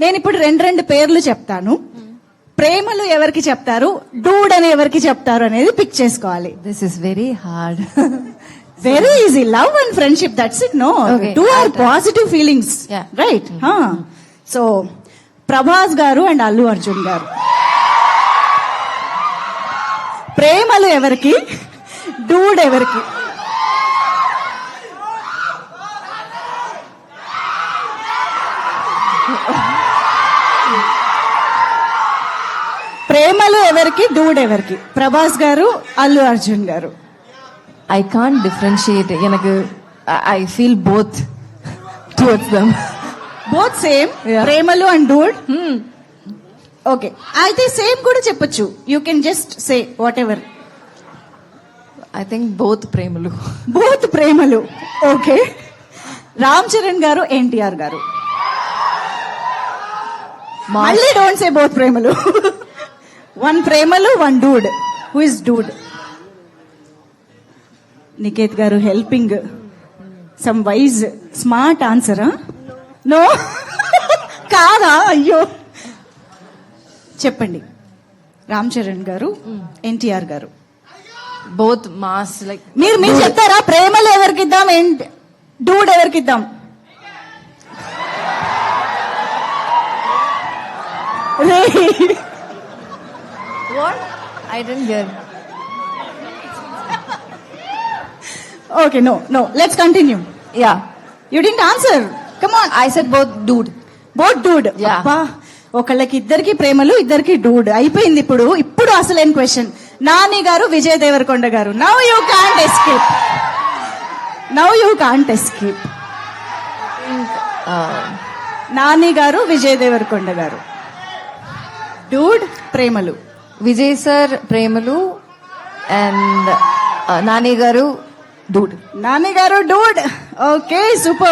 నేను ఇప్పుడు రెండు రెండు పేర్లు చెప్తాను. ప్రేమలు ఎవరికి చెప్తారు? డూడ్ అని ఎవరికి చెప్తారు అనేది పిక్ చేసుకోవాలి. This is very hard. Very easy love and friendship that's it no. Two are positive feelings. Right so Prabhas garu and Allu Arjun గారు. ప్రేమలు ఎవరికి? డూడ్ ఎవరికి? ప్రేమలు ఎవరికి? ఎవరికి? Prabhas garu Allu Arjun garu. I can't differentiate ఎనకు I feel both towards them both same ప్రేమలు and dude okay అయితే same కూడా చెప్పొచ్చు. You can just say whatever I think both ప్రేమలు. బోత్ ప్రేమలు. ఓకే రామ్ చరణ్ గారు ఎన్టీఆర్ గారు. మళ్ళీ డోంట్ సే బోత్ ప్రేమలు. One ప్రేమలు one dude. Who is dude? Niketh garu helping. Some wise smart ఆన్సరా no కాదా? అయ్యో. చెప్పండి. రామ్ చరణ్ గారు ఎన్టీఆర్ గారు. Both mass like మీరు మీరు చెప్తారా? ప్రేమలు ఎవరికి ఇద్దాం డూడ్ ఎవరికి ఇద్దాం? రే. what? I didn't hear. Okay no no let's continue Yeah. You didn't answer come on I said both dude. Both dude Yeah. అబ్బా ఒకళ్ళకి ఇద్దరికి ప్రేమలు ఇద్దరికి డూడ్ అయిపోయింది ఇప్పుడు. ఇప్పుడు అసలైన question Nani garu Vijay Deverakonda garu. Now you can't escape now you can't escape Nani garu Vijay Deverakonda garu. Dude ప్రేమలు. విజయ్ సార్ ప్రేమలు and Nani garu dude. Nani garu Dude. Okay super.